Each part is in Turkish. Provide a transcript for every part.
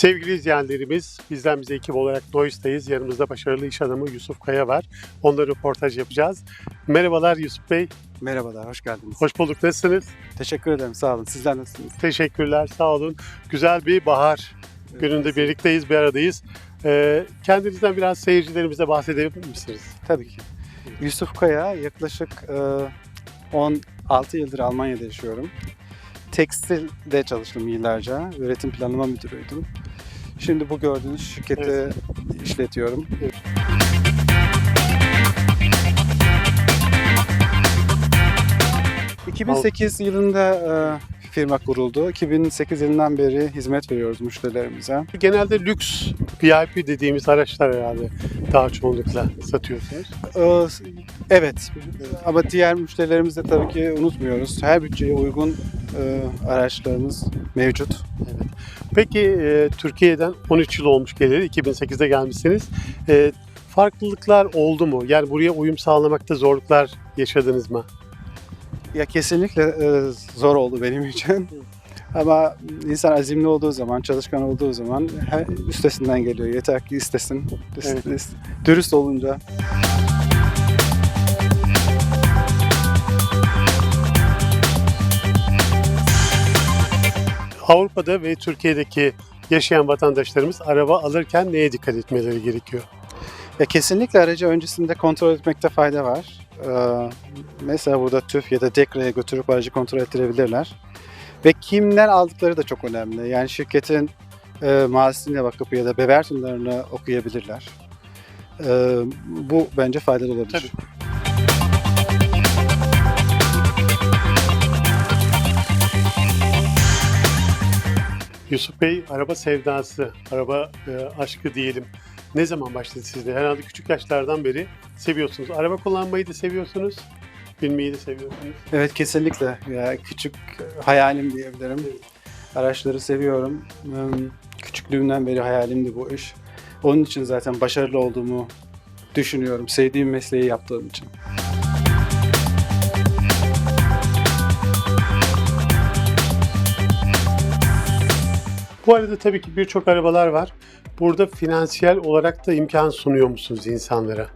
Sevgili izleyenlerimiz, bizden bize ekip olarak Nois'tayız. Yanımızda başarılı iş adamı Yusuf Kaya var. Onunla röportaj yapacağız. Merhabalar Yusuf Bey, Merhabalar, hoş geldiniz. hoş bulduk. Nasılsınız? Teşekkür ederim, sağ olun. Sizler nasılsınız? Teşekkürler, sağ olun. Güzel bir bahar gününde birlikteyiz, bir aradayız. Ee, kendinizden biraz seyircilerimize bahsedebilir misiniz? Tabii ki. Yusuf Kaya, yaklaşık e, 16 yıldır Almanya'da yaşıyorum. Tekstilde çalıştım yıllarca, üretim planlama müdürüydüm. Şimdi bu gördüğünüz şirketi Evet. işletiyorum. Evet. ...2008 yılında e, firma kuruldu. 2008 yılından beri hizmet veriyoruz müşterilerimize. Genelde lüks VIP dediğimiz araçlar herhalde daha çoğunlukla satıyorsunuz. Ee, Evet ama diğer müşterilerimizi de tabii ki unutmuyoruz. Her bütçeye uygun e, araçlarımız mevcut. Peki e, Türkiye'den 13 yıl olmuş geleli, 2008'de gelmişsiniz. E, farklılıklar oldu mu? Yani buraya uyum sağlamakta zorluklar yaşadınız mı? Ya kesinlikle e, zor oldu benim için. Ama insan azimli olduğu zaman, çalışkan olduğu zaman her, üstesinden geliyor. Yeter ki istesin. Evet. Ist- Dürüst olunca. Avrupa'da ve Türkiye'deki yaşayan vatandaşlarımız araba alırken neye dikkat etmeleri gerekiyor? Ya kesinlikle aracı öncesinde kontrol etmekte fayda var. Ee, mesela burada TÜV ya da DEKRA'ya götürüp aracı kontrol ettirebilirler. Ve kimden aldıkları da çok önemli. Yani şirketin e, mazisine bakıp ya da bevertunlarını okuyabilirler. Ee, bu bence faydalı olabilir. Tabii. Yusuf Bey, araba sevdası, araba e, aşkı diyelim. Ne zaman başladı sizde? Herhalde küçük yaşlardan beri seviyorsunuz. Araba kullanmayı da seviyorsunuz, binmeyi de seviyorsunuz. Evet kesinlikle. Ya küçük hayalim diyebilirim. Araçları seviyorum. Hmm, Küçüklüğümden beri hayalimdi bu iş. Onun için zaten başarılı olduğumu düşünüyorum. Sevdiğim mesleği yaptığım için. Bu arada tabii ki birçok arabalar var. Burada finansiyel olarak da imkan sunuyor musunuz insanlara?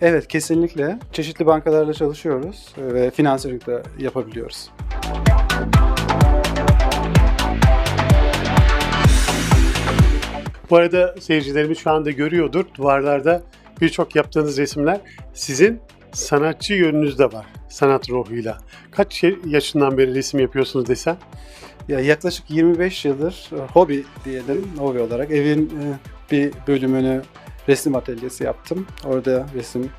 Evet kesinlikle. Çeşitli bankalarla çalışıyoruz ve finansörlük de yapabiliyoruz. Bu arada seyircilerimiz şu anda görüyordur. Duvarlarda birçok yaptığınız resimler sizin sanatçı yönünüz de var. Sanat ruhuyla. Kaç yaşından beri resim yapıyorsunuz desem? Ya yaklaşık 25 yıldır e, hobi diyelim, hobi olarak evin e, bir bölümünü resim atölyesi yaptım. Orada resim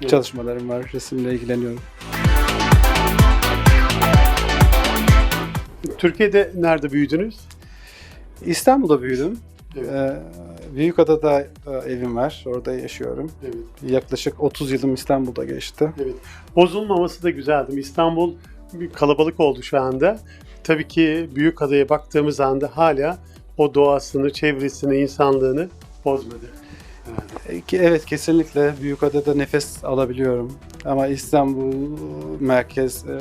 Evet. çalışmalarım var, resimle ilgileniyorum. Türkiye'de nerede büyüdünüz? İstanbul'da büyüdüm. Evet. Ee, Büyükada'da evim var, orada yaşıyorum. Evet. Yaklaşık 30 yılım İstanbul'da geçti. Evet. Bozulmaması da güzeldi. İstanbul bir kalabalık oldu şu anda. Tabii ki büyük adaya baktığımız anda hala o doğasını, çevresini, insanlığını bozmadı. E, ki Evet kesinlikle Büyükada'da nefes alabiliyorum. Ama İstanbul merkez e,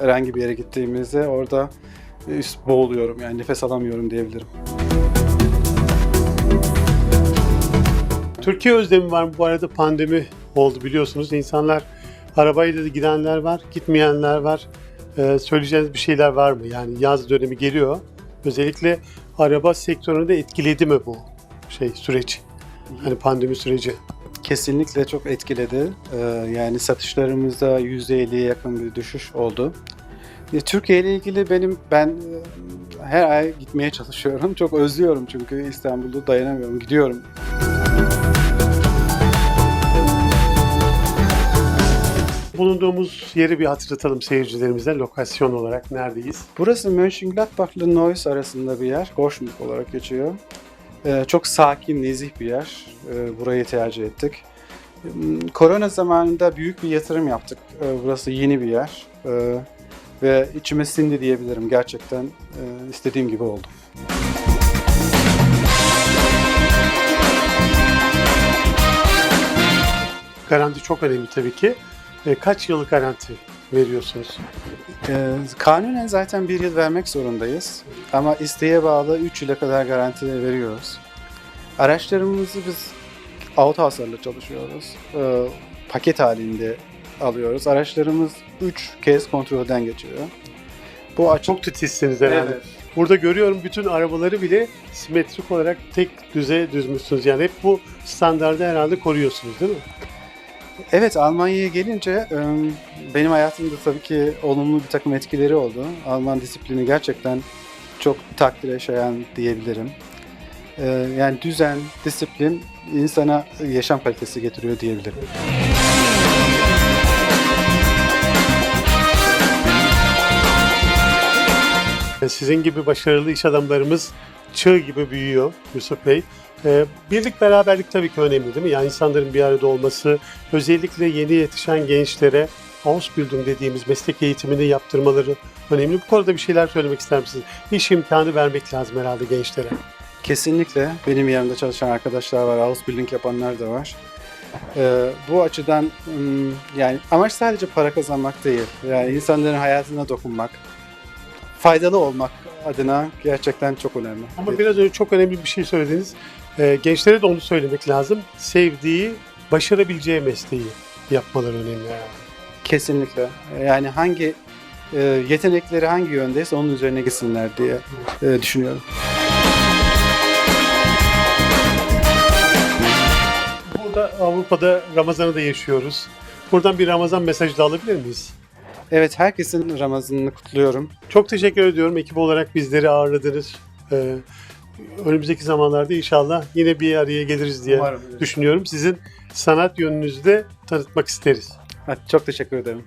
herhangi bir yere gittiğimizde orada boğuluyorum yani nefes alamıyorum diyebilirim. Türkiye özlemi var? Bu arada pandemi oldu biliyorsunuz. İnsanlar arabayla da gidenler var, gitmeyenler var. Ee, söyleyeceğiniz bir şeyler var mı? Yani yaz dönemi geliyor. Özellikle araba sektörünü de etkiledi mi bu şey süreç? Hani pandemi süreci. Kesinlikle çok etkiledi. E, Yani satışlarımızda %50'ye yakın bir düşüş oldu. Türkiye ile ilgili benim ben e, her ay gitmeye çalışıyorum. Çok özlüyorum çünkü İstanbul'da dayanamıyorum. Gidiyorum. Bulunduğumuz yeri bir hatırlatalım seyircilerimize lokasyon olarak neredeyiz? Burası Mönchengladbach ile Neuss arasında bir yer. Goşmuk olarak geçiyor. Ee, çok sakin, nezih bir yer. Ee, burayı tercih ettik. Hmm, Korona zamanında büyük bir yatırım yaptık. Ee, burası yeni bir yer. Ee, ve içime sindi diyebilirim. Gerçekten e, istediğim gibi oldu. Garanti çok önemli tabii ki. Ee, kaç yıllık garanti veriyorsunuz? Ee, kanunen zaten bir yıl vermek zorundayız. Ama isteğe bağlı 3 yıla kadar garanti veriyoruz. Araçlarımızı biz auto hasarla çalışıyoruz. Ee, paket halinde alıyoruz. Araçlarımız 3 kez kontrolden geçiyor. Bu açık Çok titizsiniz herhalde. Evet. Burada görüyorum bütün arabaları bile simetrik olarak tek düze düzmüşsünüz. Yani hep bu standardı herhalde koruyorsunuz değil mi? Evet Almanya'ya gelince e, benim hayatımda tabii ki olumlu bir takım etkileri oldu. Alman disiplini gerçekten çok takdire şayan diyebilirim. E, Yani düzen, disiplin insana yaşam kalitesi getiriyor diyebilirim. Sizin gibi başarılı iş adamlarımız çığ gibi büyüyor Yusuf Bey. E, Birlik beraberlik tabii ki önemli değil mi? Yani insanların bir arada olması, özellikle yeni yetişen gençlere Ausbildung dediğimiz meslek eğitimini yaptırmaları önemli. Bu konuda bir şeyler söylemek ister misiniz? İş imkanı vermek lazım herhalde gençlere. Kesinlikle benim yanımda çalışan arkadaşlar var, Ausbildung yapanlar da var. E, Bu açıdan yani amaç sadece para kazanmak değil. Yani insanların hayatına dokunmak, faydalı olmak adına gerçekten çok önemli. Ama biraz önce çok önemli bir şey söylediniz. E, gençlere de onu söylemek lazım. Sevdiği, başarabileceği mesleği yapmaları önemli. Yani. Kesinlikle. Yani hangi e, yetenekleri hangi yöndeyse onun üzerine gitsinler diye e, düşünüyorum. Burada Avrupa'da Ramazan'ı da yaşıyoruz. Buradan bir Ramazan mesajı da alabilir miyiz? Evet herkesin Ramazan'ını kutluyorum. Çok teşekkür ediyorum ekip olarak bizleri ağırladınız. Ee, önümüzdeki zamanlarda inşallah yine bir araya geliriz diye Umarım. düşünüyorum. Sizin sanat yönünüzü de tanıtmak isteriz. Çok teşekkür ederim.